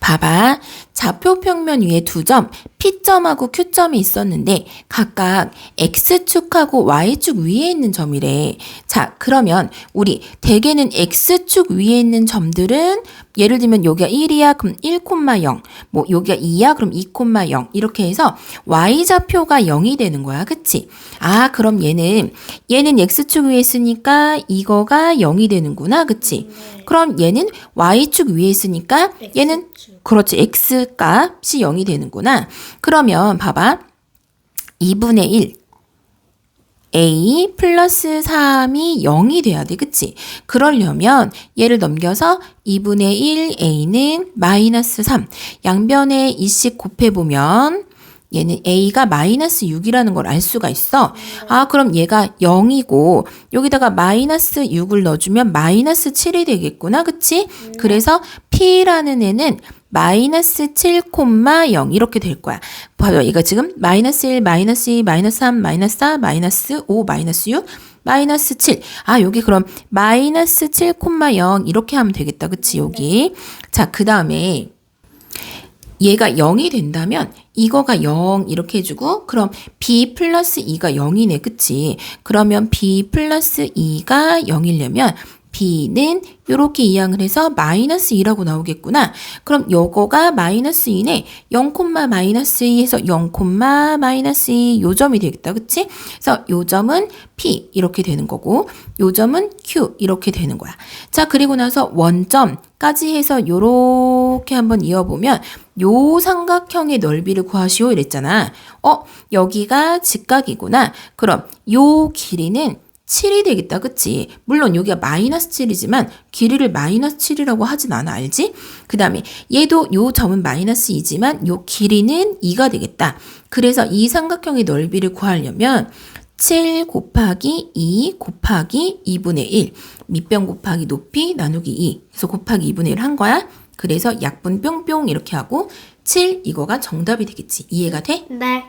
봐봐. 좌표 평면 위에 두 점, P점하고 Q점이 있었는데 각각 X축하고 Y축 위에 있는 점이래. 자, 그러면 우리 대개는 X축 위에 있는 점들은 예를 들면 여기가 1이야 그럼 1,0 뭐 여기가 2야 그럼 2,0 이렇게 해서 Y좌표가 0이 되는 거야. 그치? 아, 그럼 얘는 얘는 X축 위에 있으니까 이거가 0이 되는구나. 그치? 그럼 얘는 Y축 위에 있으니까 얘는 그렇지. X 값이 0이 되는구나. 그러면 봐봐. 2분의 1. A 플러스 3이 0이 돼야 돼. 그치? 그러려면 얘를 넘겨서 2분의 1 A는 마이너스 3. 양변에 이씩 곱해보면 얘는 A가 마이너스 6이라는 걸 알 수가 있어. 아, 그럼 얘가 0이고, 여기다가 마이너스 6을 넣어주면 마이너스 7이 되겠구나. 그치? 그래서 P라는 애는 마이너스 7,0 이렇게 될 거야. 봐요. 이거 지금 마이너스 1, 마이너스 2, 마이너스 3, 마이너스 4, 마이너스 5, 마이너스 6, 마이너스 7. 아, 여기 그럼 마이너스 7,0 이렇게 하면 되겠다. 그치? 여기. 자, 그 다음에 얘가 0이 된다면 이거가 0 이렇게 해주고 그럼 b 플러스 2가 0이네 그치 그러면 b 플러스 2가 0이려면 b는 이렇게 이항을 해서 마이너스 2라고 나오겠구나 그럼 요거가 마이너스 2네 0, 마이너스 2에서 0, 마이너스 2 요 점이 되겠다 그치 그래서 요 점은 p 이렇게 되는 거고 요 점은 q 이렇게 되는 거야 자 그리고 나서 원점까지 해서 요렇게 한번 이어보면 요 삼각형의 넓이를 구하시오 이랬잖아. 어, 여기가 직각이구나. 그럼 요 길이는 7이 되겠다. 그치? 물론 여기가 마이너스 7이지만 길이를 마이너스 7이라고 하진 않아. 알지? 그 다음에 얘도 요 점은 마이너스 2지만 요 길이는 2가 되겠다. 그래서 이 삼각형의 넓이를 구하려면 7 곱하기 2 곱하기 2분의 1 밑변 곱하기 높이 나누기 2 그래서 곱하기 2분의 1 한 거야. 그래서 약분 뿅뿅 이렇게 하고 7 이거가 정답이 되겠지. 이해가 돼? 네.